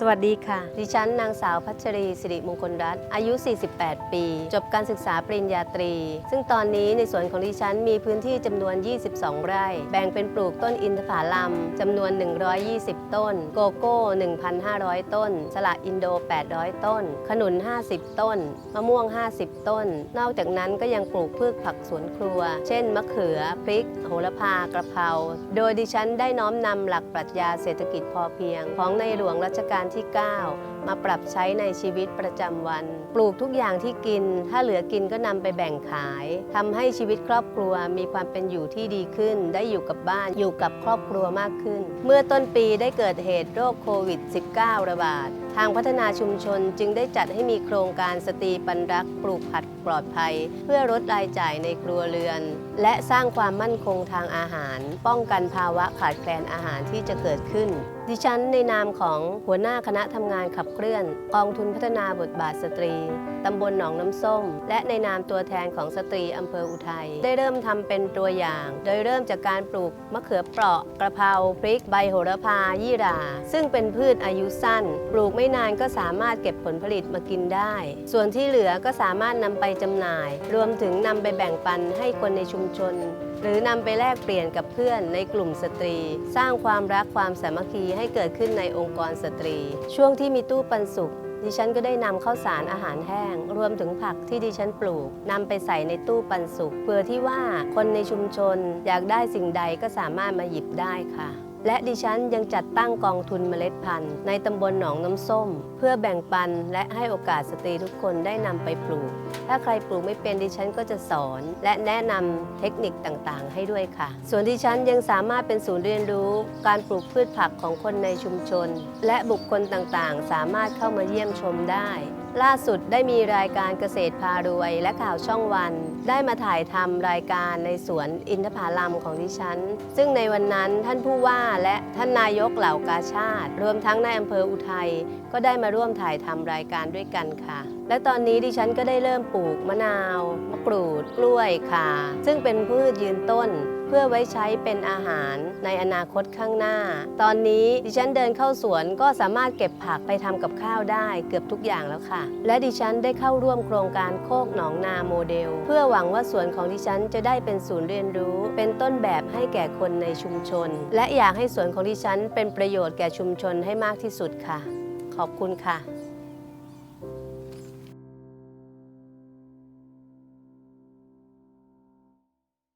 สวัสดีค่ะ ดิฉันนางสาวพัชรีสิริมงคลรัตน์อายุ 48 ปี จบการศึกษาปริญญาตรี ซึ่งตอนนี้ในสวนของดิฉันมีพื้นที่จำนวน 22 ไร่ แบ่งเป็นปลูกต้นอินทผลัมจำนวน 120 ต้น โกโก้ 1,500 ต้น สละอินโด 800 ต้น ขนุน 50 ต้น มะม่วง 50 ต้น นอกจากนั้นก็ยังปลูกพืชผักสวนครัว เช่น มะเขือ พริก โหระพากระเพรา โดยดิฉันได้น้อมนำหลักปรัชญาเศรษฐกิจพอเพียง ของในหลวงรัชกาลที่ 9 มาปรับใช้ในชีวิตประจำวัน ปลูกทุกอย่างที่กิน ถ้าเหลือกินก็นำไปแบ่งขายทำให้ชีวิตครอบครัวมีความเป็นอยู่ที่ดีขึ้น ได้อยู่กับบ้านอยู่กับครอบครัวมากขึ้น เมื่อต้นปีได้เกิดเหตุโรคโควิด -19 ระบาด ทางพัฒนาชุมชนจึงได้จัดให้มีโครงการสตรีปันรักปลูกผักปลอดภัย เพื่อลดรายจ่ายในครัวเรือน และสร้างความมั่นคงทางอาหาร ป้องกันภาวะขาดแคลนอาหารที่จะเกิดขึ้น ดิฉันในนามของหัวหน้าคณะทำงานขับเคลื่อน กองทุนพัฒนาบทบาทสตรีตำบลหนองน้ำส้ม และในนามตัวแทนของสตรีอำเภออุทัย ได้เริ่มทำเป็นตัวอย่าง โดยเริ่มจากการปลูกมะเขือเปราะกระเพราพริก ใบโหระพายี่หร่า ซึ่งเป็นพืชอายุสั้น ปลูกไม่ไม่นานก็สามารถเก็บผลผลิตมากินได้ ส่วนที่เหลือก็สามารถนำไปจำหน่าย รวมถึงนำไปแบ่งปันให้คนในชุมชน หรือนำไปแลกเปลี่ยนกับเพื่อนในกลุ่มสตรี สร้างความรักความสามัคคีให้เกิดขึ้นในองค์กรสตรี ช่วงที่มีตู้ปันสุขดิฉันก็ได้นำข้าวสารอาหารแห้ง รวมถึงผักที่ดิฉันปลูกนำไปใส่ในตู้ปันสุขเพื่อที่ว่าคนในชุมชนอยากได้สิ่งใดก็สามารถมาหยิบได้ค่ะ และดิฉันยังจัดตั้งกองทุนเมล็ดพันธุ์ ในตำบลหนองน้ำส้ม เพื่อแบ่งปันและให้โอกาสสตรีทุกคนได้นำไปปลูก ถ้าใครปลูกไม่เป็นดิฉันก็จะสอน และแนะนำเทคนิคต่างๆ ให้ด้วยค่ะ ส่วนดิฉันยังสามารถเป็นศูนย์เรียนรู้การปลูกพืชผักของคนในชุมชน และบุคคลต่างๆ สามารถเข้ามาเยี่ยมชมได้ล่าสุดได้มีรายการเกษตรพารวย และข่าวช่องวัน ได้มาถ่ายทำรายการในสวนอินทผลัมของดิฉัน ซึ่งในวันนั้นท่านผู้ว่าและท่านนายกเหล่ากาชาติ รวมทั้งนายอำเภออุทัยก็ได้มาร่วมถ่ายทำรายการด้วยกันค่ะ และตอนนี้ดิฉันก็ได้เริ่มปลูกมะนาว มะกรูด กล้วยข่าซึ่งเป็นพืชยืนต้น เพื่อไว้ใช้เป็นอาหารในอนาคตข้างหน้า ตอนนี้ดิฉันเดินเข้าสวนก็สามารถเก็บผักไปทำกับข้าวได้เกือบทุกอย่างแล้วค่ะ และดิฉันได้เข้าร่วมโครงการโคกหนองนาโมเดล เพื่อหวังว่าสวนของดิฉันจะได้เป็นศูนย์เรียนรู้ เป็นต้นแบบให้แก่คนในชุมชน และอยากให้สวนของดิฉันเป็นประโยชน์แก่ชุมชนให้มากที่สุดค่ะ ขอบคุณค่ะ